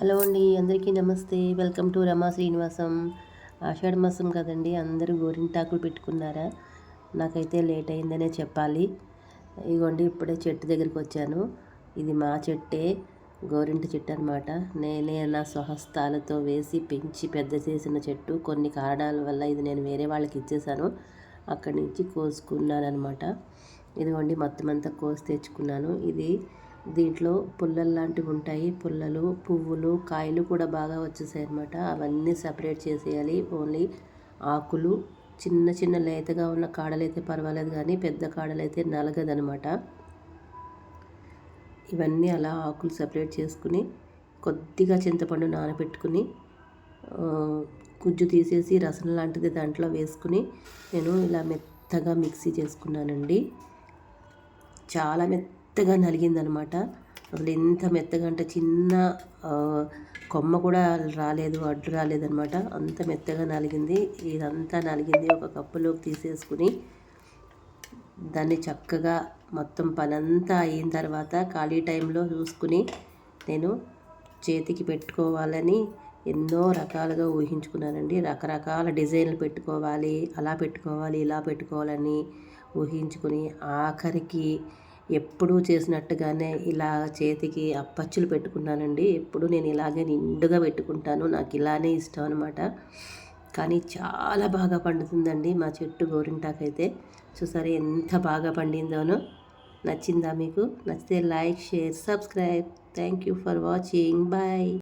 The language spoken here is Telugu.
హలో అండి అందరికీ నమస్తే. Welcome to Rama Srinivasam. ఆషాఢ మాసం కదండి అందరూ గోరింటాకులు పెట్టుకున్నారా? నాకైతే లేట్ అయిందనే చెప్పాలి. ఇగోండి ఇప్పుడే చెట్టు దగ్గరికి వచ్చాను. ఇది మా చెట్టే గోరింట చెట్టు అనమాట నేనే నా స్వహస్తాలతో వేసి పెంచి పెద్ద చేసిన చెట్టు. కొన్ని కారణాల వల్ల ఇది నేను వేరే వాళ్ళకి ఇచ్చేసాను అక్కడి నుంచి కోసుకున్నాను అనమాట ఇదిగోండి మొత్తం అంతా కోసి తెచ్చుకున్నాను. ఇది దీంట్లో పుల్లలు లాంటివి ఉంటాయి. పుల్లలు పువ్వులు కాయలు కూడా బాగా వచ్చేసాయి అనమాట అవన్నీ సపరేట్ చేసేయాలి. ఓన్లీ ఆకులు చిన్న చిన్న లేతగా ఉన్న కాడలైతే పర్వాలేదు కానీ పెద్ద కాడలైతే నలగదనమాట ఇవన్నీ అలా ఆకులు సపరేట్ చేసుకుని కొద్దిగా చింతపండు నానబెట్టుకుని గుజ్జు తీసేసి రసం లాంటిది దాంట్లో వేసుకుని నేను ఇలా మెత్తగా మిక్సీ చేసుకున్నానండి. చాలా మెత్త మెత్తగా నలిగిందనమాట. అసలు ఎంత మెత్తగా అంటే చిన్న కొమ్మ కూడా రాలేదు అడ్డు రాలేదనమాట. అంత మెత్తగా నలిగింది. ఇదంతా నలిగింది ఒక కప్పులోకి తీసేసుకుని దాన్ని చక్కగా మొత్తం పనంతా అయిన తర్వాత ఖాళీ టైంలో చూసుకుని నేను చేతికి పెట్టుకోవాలని ఎన్నో రకాలుగా ఊహించుకున్నానండి. రకరకాల డిజైన్లు పెట్టుకోవాలి అలా పెట్టుకోవాలి ఇలా పెట్టుకోవాలని ఊహించుకుని ఆఖరికి ఎప్పుడూ చేసినట్టుగానే ఇలా చేతికి అప్పచ్చులు పెట్టుకున్నానండి. ఎప్పుడు నేను ఇలాగే నిండుగా పెట్టుకుంటాను. నాకు ఇలానే ఇష్టం అనమాట కానీ చాలా బాగా పండుతుందండి మా చెట్టు గోరింటాకైతే. చూసారా ఎంత బాగా పండిందోనో. నచ్చిందా మీకు? నచ్చితే like share subscribe. Thank you for watching. Bye.